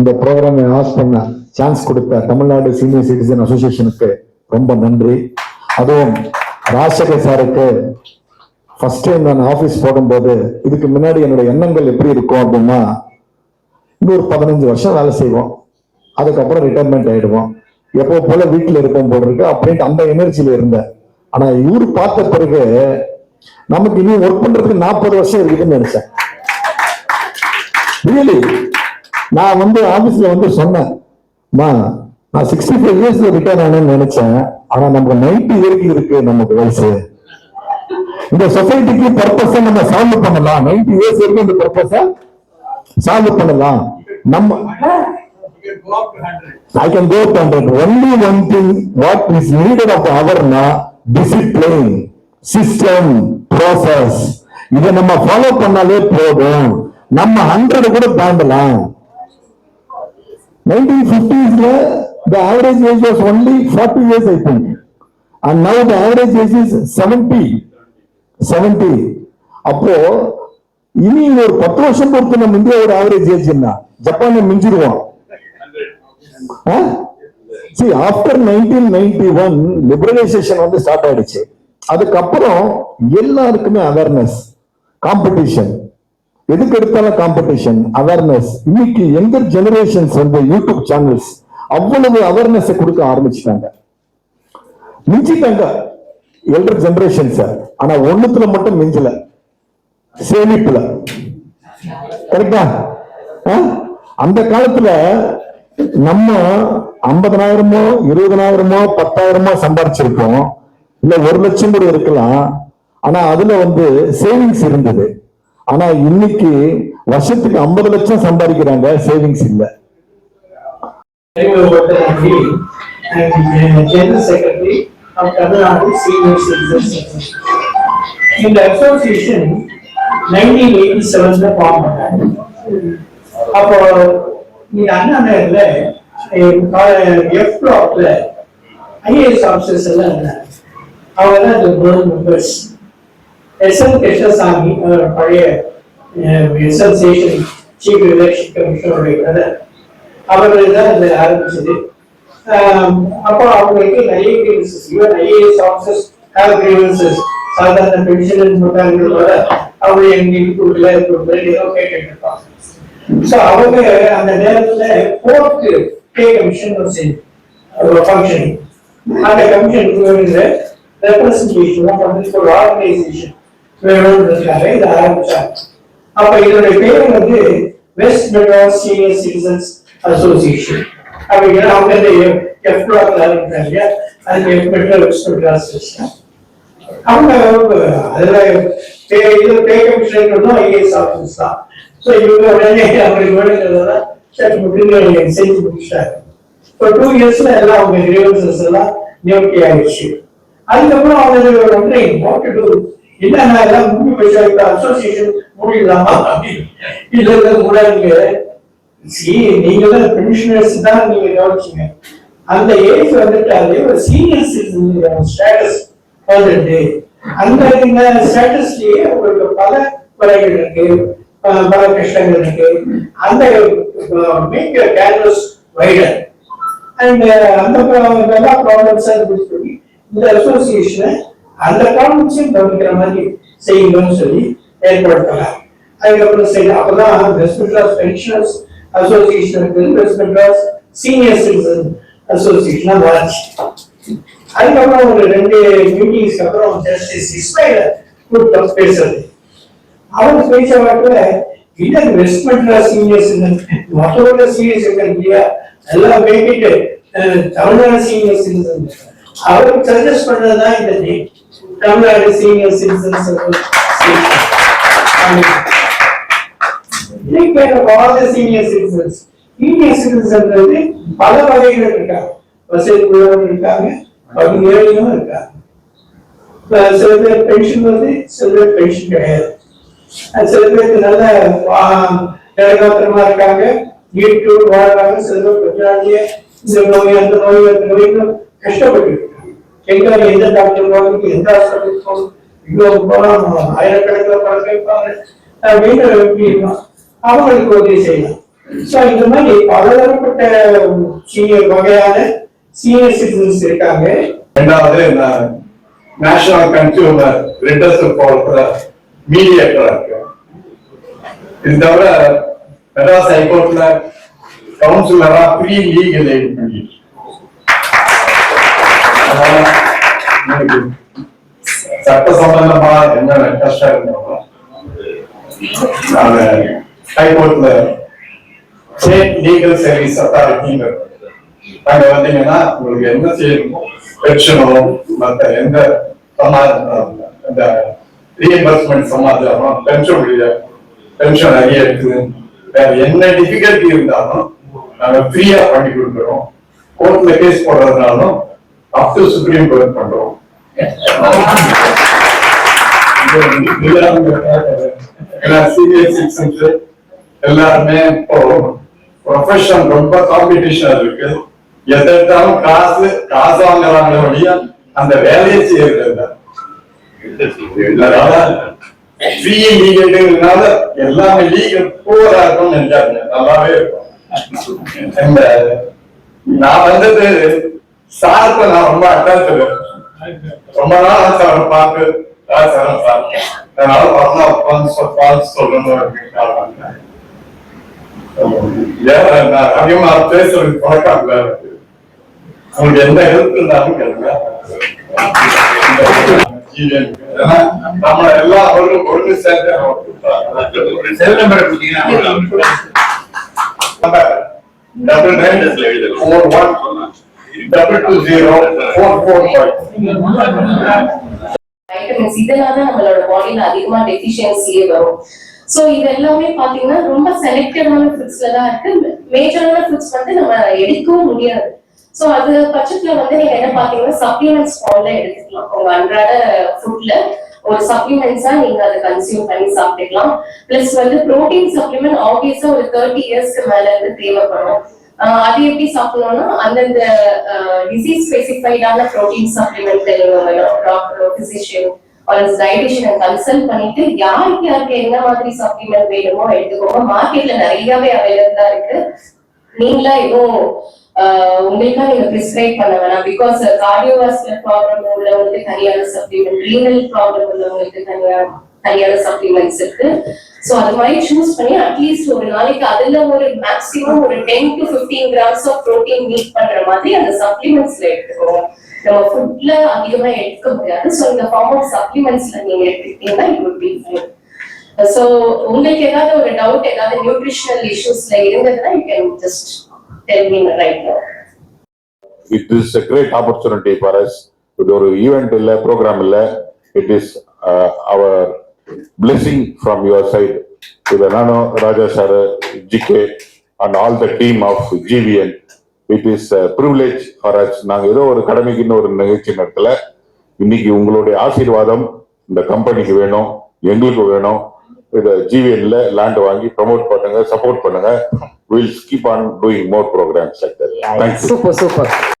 இந்த ப்ரோக்ராமை ஆஸ் பண்ண சான்ஸ் கொடுத்த தமிழ்நாடு சீனியர் சிட்டிசன் அசோசியேஷனுக்கு ரொம்ப நன்றி. அதுவும் ராஜசேகர் சாருக்கு ஃபர்ஸ்ட் டைம் நான் ஆஃபீஸ் போடும்போது இதுக்கு முன்னாடி என்னோட எண்ணங்கள் எப்படி இருக்கும் அப்படின்னா இன்னொரு பதினஞ்சு வருஷம் வேலை செய்வோம். அதுக்கப்புறம் ரிட்டைர்மெண்ட் ஆயிடுவோம். எப்போ போல வீட்டில் இருப்போம் போல இருக்கு அப்படின்ட்டு அந்த எனர்ஜியில இருந்தேன். ஆனா இவரு பார்த்த பிறகு நமக்கு இனி ஒர்க் பண்றதுக்கு நாற்பது வருஷம் இருக்குதுன்னு நினைச்சேன். ரியலி நான் வந்து ஆபீஸ்ல வந்து சொன்னேன். மா நான் சிக்ஸ்டி ஃபைவ் இயர்ஸ்ல ரிட்டையர் ஆனேன்னு நினைச்சேன். ஆனா நமக்கு நைன்டி இயர்க்கு இருக்கு நமக்கு வயசு. இந்த சொசைட்டிக்கு பர்பஸ நம்ம சால்வ் பண்ணலாம். நைன்டி இயர்ஸ் வரைக்கும் இந்த பர்பஸ சால்வ் பண்ணலாம். நம்ம ஐ கேன் கோ பண்றது only one thing what is needed of அவர்னா discipline system process இதை நம்ம ஃபாலோ பண்ணாலே போதும். நம்ம ஹண்ட்ரட் கூட தாண்டலாம். நைன்டீன் பிப்டீஸ்ல the average age was only 40 years I think. And now the average age is 70 70 அப்போ இனி ஒரு பத்து வருஷம் பொறுத்து நம்ம இந்தியாவோட ஆவரேஜ் ஏஜ் என்ன? ஜப்பானை மிஞ்சிருவோம் C after nineteen ninety one liberalisation வந்து ஸ்டார்ட் ஆயிடுச்சு. அதுக்கப்புறம் எல்லாருக்குமே அவேர்னஸ் காம்படிஷன் எதுக்கு எடுத்தாலும் காம்படிஷன் அவேர்னஸ் இன்னைக்கு எங்க ஜெனரேஷன்ஸ் வந்து யூடியூப் சேனல்ஸ் அவ்வளவு அவேர்னஸ் கொடுக்க ஆரம்பிச்சிட்டாங்க. மிஞ்சிட்டாங்க எல்டர் சார் ஆனா ஒண்ணுத்துல மட்டும் மிஞ்சல. சேமிப்புல. கரெக்டா அந்த காலத்துல நம்ம ஐம்பதனாயிரமோ இருபதனாயிரமோ பத்தாயிரமோ சம்பாரிச்சிருக்கோம். இல்ல ஒரு லட்சம் கூட இருக்கலாம். ஆனா அதுல வந்து சேவிங்ஸ் இருந்தது. ஆனா இன்னைக்கு வருஷத்துக்கு ஐம்பது லட்சம் சம்பாதிக்கிறாங்க சேவிங்ஸ் இல்ல. Nandi and uh, General Secretary இந்த அசோசியேஷன் நைன்டீன் எயிட்டி செவன்ல ஃபார்ம் பண்ணாங்க அப்போ இந்த அண்ணா நகர்ல எஃப் பிளாக்ல ஐஏஎஸ் ஆஃபீஸர்ஸ் எல்லாம் இருந்தாங்க. அவங்க தான் இந்த board members S N Krishnaswamy அவர் பழைய அசோசியேஷன் சீஃப் எலெக்ஷன் கமிஷனருடைய பிரதர் அவர்கள் தான் இதை ஆரம்பிச்சது அப்போ அவங்களுக்கு நிறைய grievances even IAS officers have grievances சாதாரண பென்ஷன் போட்டாங்களோட அவங்க எங்க கொடுக்கல கொடுக்கல ஏதோ கேட்டுட்டு இருப்பாங்க ஸோ அவங்க அந்த நேரத்தில் கோர்ட்டு பே கமிஷன் ஒரு ஃபங்க்ஷன் அந்த கமிஷன் ரெப்ரசன்டேஷன் ரெப்ரஸன்டேஷன் ஒரு ஆர்கனைசேஷன் வேணும்ன்றதுக்காக இதை ஆரம்பிச்சாங்க அப்ப இதோட பேர் வந்து West Bengal senior citizens association அப்படிங்கிற அவங்க இந்த எஃப் பிளாக்ல அது F petrol West Bengal association அவங்க அதுல பே இது பே ஐஏஎஸ் ஆஃபீஸ் தான். ஸோ இவங்க உடனே அவங்களுக்கு வேணுங்கிறத சரி முடிஞ்சு செஞ்சு முடிச்சிட்டாங்க. இப்போ டூ இயர்ஸ்ல எல்லாம் அவங்க கிரீவன்சஸ் எல்லாம் நிவர்த்தி ஆயிடுச்சு. அதுக்கப்புறம் அவங்க ஒன்றையும் வாட் டு என்னன்னா எல்லாம் முடிவு போயிட்டா இப்ப அசோசியேஷன் முடியலாமா அப்படின்னு இல்ல இல்ல மூடாதீங்க சி நீங்க தான் பென்ஷனர்ஸ் தான் நீங்க கவனிச்சீங்க. அந்த ஏஜ் வந்துட்டாலே ஒரு சீனியர் சிட்டிசன் ஸ்டேட்டஸ் வந்துட்டு. அந்த இந்த ஸ்டேட்டஸ்லயே உங்களுக்கு பல குறைகள் இருக்கு. ப- பல கஷ்டங்கள் இருக்கு. அந்த மேக் கேன்வஸ் வைடர் அண்ட் அந்த pro- ப்ராப்ளம்ஸ் சொல்லி இந்த அசோசியேஷனை அந்த ப்ராப்ளம்ஸையும் கவனிக்கிற மாதிரி செய்யுங்கன்னு சொல்லி ஏற்படுத்தலாம். அதுக்கப்புறம் சரி அப்பதான் வெஸ்ட் மெட்ராஸ் பென்ஷனர்ஸ் அசோசியேஷன் இருக்குது. வெஸ்ட் மெட்ராஸ் சீனியர் சிட்டிசன் அசோசியேஷனா வளர்ச்சி அதுக்கப்புறம் ஒரு ரெண்டு மீட்டிங்ஸ்க்கு அப்புறம் ஜஸ்டிஸ் இஸ்மாயில கூட்டம் பேசுறது. அவங்க பேச வாக்கில் இல்லை வெஸ்ட் மெட்ராஸ் சீனியர் சிட்டிசன் மற்றவங்க சீனியர் சிட்டிசன் இல்லையா? எல்லாம் பேக்கிட்டு தமிழ்நாடு சீனியர் சிட்டிசன் அவருக்கு சஜஸ்ட் பண்ணதுதான் இந்த name Tamil Nadu senior citizens Take care of senior citizens senior citizens. வந்து பல வகைகள் இருக்காங்க. வசதி உள்ளவங்க இருக்காங்க. அவங்க ஏழையும் இருக்காங்க சில பேர் பென்ஷன் வந்து சில பேர் பென்ஷன் கிடையாது. அது சில பேருக்கு நல்ல இடகாத்திரமா இருக்காங்க. வீட்டு வாழ்றாங்க சில பேர் கொஞ்ச நாள்லயே இந்த நோய் அந்த நோய் அந்த நோய்னு கஷ்டப்பட்டு இருக்காங்க எந்த டாக்டர் போகணும் எந்த ஹாஸ்பிட்டல் போகணும்? இவ்வளவு போனா ஆயிரக்கணக்கில் பணம் கேட்பாங்க. வீட்டில் எப்படி அவங்களுக்கு உதவி செய்யலாம். சோ இந்த மாதிரி பலதரப்பட்ட சீனியர் வகையான சீனியர் சிட்டிசன்ஸ் இருக்காங்க. ரெண்டாவது நேஷனல் கன்சியூமர் ரிட்டர்ஸ் போன்ற மீடியேட்டரா இருக்கு. இது தவிர மெட்ராஸ் ஹைகோர்ட்ல கவுன்சிலரா ப்ரீ லீகல் எய்ட் பண்ணிட்டு சட்ட சம்பந்தமா என்ன கஷ்டம் இருந்தாலும் நானு ஹைகோர்ட்ல ஸ்டேட் லீகல் சர்வீஸ் அத்தாரிட்டிங்க அங்க வந்தீங்கன்னா உங்களுக்கு என்ன செய்யணுமோ பென்ஷனோ மற்ற எந்த சமாதானம் இந்த ரீஎம்பர்ஸ்மெண்ட் சமாதானம் பென்ஷன் பென்ஷன் நிறைய இருக்குது. வேற என்ன டிஃபிகல்ட்டி இருந்தாலும் நாங்க ஃப்ரீயா பண்ணி கொடுக்குறோம். கோர்ட்ல கேஸ் போடுறதுனாலும் அப் டு சுப்ரீம் கோர்ட் பண்றோம் சீனியர் சிட்டிசன்ஸ் எல்லாருமே இப்போ ப்ரொஃபஷன் ரொம்ப காம்படிஷன் இருக்கு. எதாலும் காசு காசு வாங்குறாங்க வழியா அந்த வேலையை செய்யறது ஃப்ரீ லீகல்னால எல்லாமே லீகல் பூரா இருக்கும்னு நினைச்சாங்க நல்லாவே இருக்கும். நான் வந்தது சாருக்கு நான் ரொம்ப அட்டாச் ரொம்ப நாள் சார் பார்த்து. Sir sir. அதனால வரணும் உட்காந்து பார்த்து சொல்லணும் அதிகமா பேசுறது பழக்கம் இல்ல எனக்கு. உங்களுக்கு எந்த ஹெல்ப் இருந்தாலும் கேளுங்க. ஜீவன். ஏன்னா, நம்ம எல்லா அவர்களும் ஒன்று சேர்ந்து double nine one double two zero four four five vitamins இதெல்லாம் தான் நம்மளோட பாடியில அதிகமா டெஃபிஷியன்சியே வரும். சோ இது எல்லாமே பாத்தீங்கன்னா ரொம்ப செலக்டடான ஃபுட்ஸ்ல தான் இருக்கு. மேஜரான ஃபுட்ஸ் வந்து நம்ம எடுக்கவும் முடியாது. சோ அது பட்சத்துல வந்து நீங்க என்ன பாத்தீங்கன்னா சப்ளிமெண்ட்ஸ் ஃபார்ம்ல எடுத்துக்கலாம். உங்க அன்றாட ஃபுட்ல ஒரு சப்ளிமெண்ட்ஸா நீங்க அதை கன்சியூம் பண்ணி சாப்பிட்டுக்கலாம். பிளஸ் வந்து புரோட்டீன் சப்ளிமெண்ட் ஆப்வியஸா ஒரு தேர்ட்டி இயர்ஸ்க்கு மேல இருந்து தேவைப்படும். அது எப்படி சாப்பிடணும்னா அந்தந்த டிசீஸ் ஸ்பெசிஃபைடான ப்ரோட்டீன் சப்ளிமெண்ட் டாக்டரோ பிசிஷியன் ஒரு டயட்டிஷியனை கன்சல்ட் பண்ணிட்டு யாருக்கு யாருக்கு என்ன மாதிரி சப்ளிமெண்ட் வேணுமோ எடுத்துக்கோங்க. மார்க்கெட்ல நிறையவே அவைலபிளா இருக்கு. நீங்களா எதுவும் ஆஹ் உங்களுக்கா நீங்க பிரிஸ்கிரைப் பண்ண வேணாம். பிகாஸ் கார்டியோவாஸ்குலர் ப்ராப்ளம் உள்ளவங்களுக்கு தனியான சப்ளிமெண்ட் ரீனல் ப்ராப்ளம் உள்ளவங்களுக்கு தனியான தனியான சப்ளிமெண்ட்ஸ் இருக்கு. சோ அது மாதிரி சூஸ் பண்ணி அட்லீஸ்ட் ஒரு நாளைக்கு அதுல ஒரு மேக்ஸிமம் ஒரு ten to 15 grams of protein meet பண்ற மாதிரி அந்த சப்ளிமெண்ட்ஸ்ல எடுத்துக்கோங்க நம்ம ஃபுட்ல அதிகமா எடுக்க முடியாது. சோ இந்த ஃபார்ம் ஆஃப் சப்ளிமெண்ட்ஸ்ல நீங்க எடுத்துக்கிட்டீங்கன்னா இட் would சோ உங்களுக்கு ஏதாவது ஒரு டவுட் ஏதாவது நியூட்ரிஷனல் இஷ்யூஸ்ல இருந்ததுன்னா you can just tell me right now it is a great opportunity for இது ஒரு ஈவெண்ட் இல்ல ப்ரோக்ராம் இல்ல. It is our blessing from your side இது நானும் Raja sir GK and all the team of GVN it is privilege for us நாங்க ஏதோ ஒரு கடமைக்குன்னு ஒரு நிகழ்ச்சி நடத்தல. இன்னைக்கு உங்களுடைய ஆசீர்வாதம் இந்த கம்பெனிக்கு வேணும் எங்களுக்கு வேணும். இதை ஜிவிஎன்ல லேண்ட் வாங்கி ப்ரமோட் பண்ணுங்க சப்போர்ட் பண்ணுங்க. Will keep on doing more programmes super super